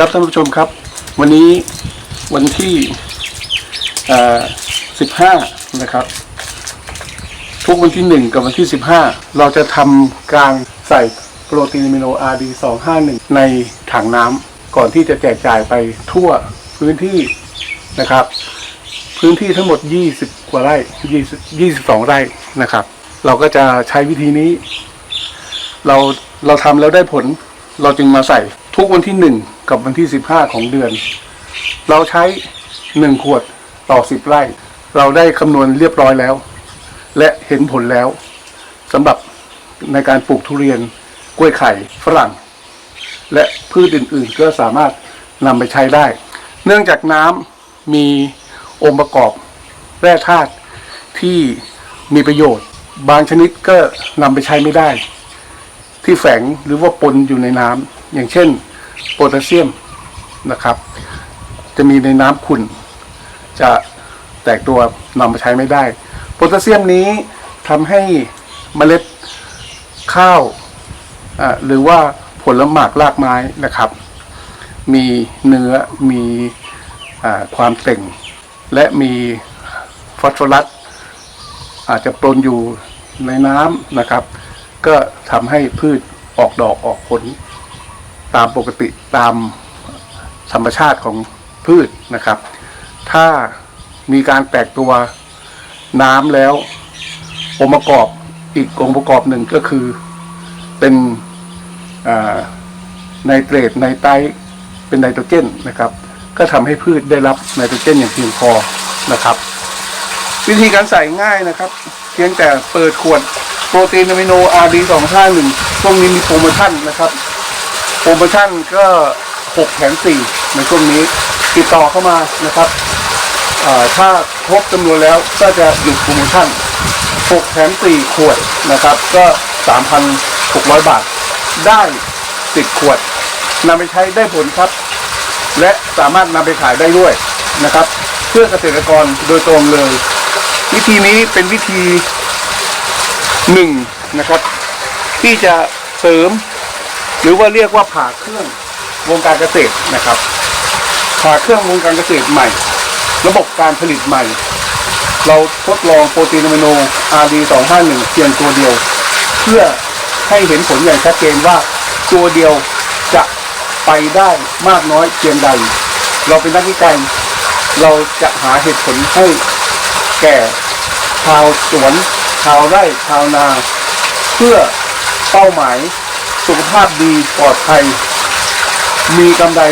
ครับท่านผู้ชมครับ วันนี้วันที่สิบห้านะครับ ทุกวันที่หนึ่งกับวันที่สิบห้าเราจะทำการใส่โปรตีนอะมิโน RD 251ในถังน้ำก่อนที่จะแจกจ่ายไปทั่วพื้นที่นะครับ พื้นที่ทั้งหมด20กว่าไร่20 22ไร่นะครับ เราก็จะใช้วิธีนี้ เราเราทำแล้วได้ผล เราจึงมาใส่ทุกวันที่หนึ่ง กับวันที่สิบห้าของเดือน เราใช้หนึ่งขวดต่อสิบไร่ เราได้คำนวณเรียบร้อยแล้ว และเห็นผลแล้วสำหรับในการปลูกทุเรียนกล้วยไข่ฝรั่ง และพืชอื่น ๆ ก็สามารถนำไปใช้ได้ เนื่องจากน้ำมีองค์ประกอบแร่ธาตุที่มีประโยชน์ บางชนิดก็นำไปใช้ไม่ได้ ที่แฝงหรือว่าปนอยู่ในน้ำอย่างเช่น โพแทสเซียมนะครับ จะมีในน้ำขุ่น จะแตกตัวนำมาใช้ไม่ได้ โพแทสเซียมนี้ทำให้เมล็ดข้าวหรือว่าผลหมากรากไม้นะครับ มีเนื้อมีอความเต่ง และมีฟอสฟอรัสอาจจะปนอยู่ในน้ำนะครับ ก็ทำให้พืชออกดอกออกผล ตามปกติตามธรรมชาติของพืชนะครับ ถ้ามีการแตกตัวน้ำแล้ว องค์ประกอบอีกองค์ประกอบหนึ่งก็คือเป็นไนเตรตไนไตรเป็นไนโตรเจนนะครับ ก็ทำให้พืชได้รับไนโตรเจนอย่างเพียงพอนะครับ วิธีการใส่ง่ายนะครับ เพียงแต่เปิดขวดโปรตีนอะมิโน RD 251ช่วงนี้มีโปรโมชั่นนะครับ โปรโมชั่นก็6แถม4ในช่วงนี้ติดต่อเข้ามานะครับถ้าครบจำนวนแล้วก็จะหยุดโปรโมชั่น6แถม4ขวดนะครับ ก็ 3,600 บาท ได้10ขวดนำไปใช้ได้ผลครับ และสามารถนำไปขายได้ด้วยนะครับ เพื่อเกษตรกรโดยตรงเลย วิธีนี้เป็นวิธีหนึ่งนะครับ ที่จะเสริม หรือว่าเรียกว่าผ่าเครื่องวงการเกษตรนะครับ ผ่าเครื่องวงการเกษตรใหม่ ระบบการผลิตใหม่ เราทดลองโปรตีนอะมิโน RD 251 เพียงตัวเดียว เพื่อให้เห็นผลอย่างชัดเจนว่าตัวเดียวจะไปได้มากน้อยเพียงใด เราเป็นนักวิจัยเราจะหาเหตุผลให้แก่ชาวสวนชาวไร่ชาวนา เพื่อเป้าหมาย สุขภาพดีปลอดภัยมีกำไร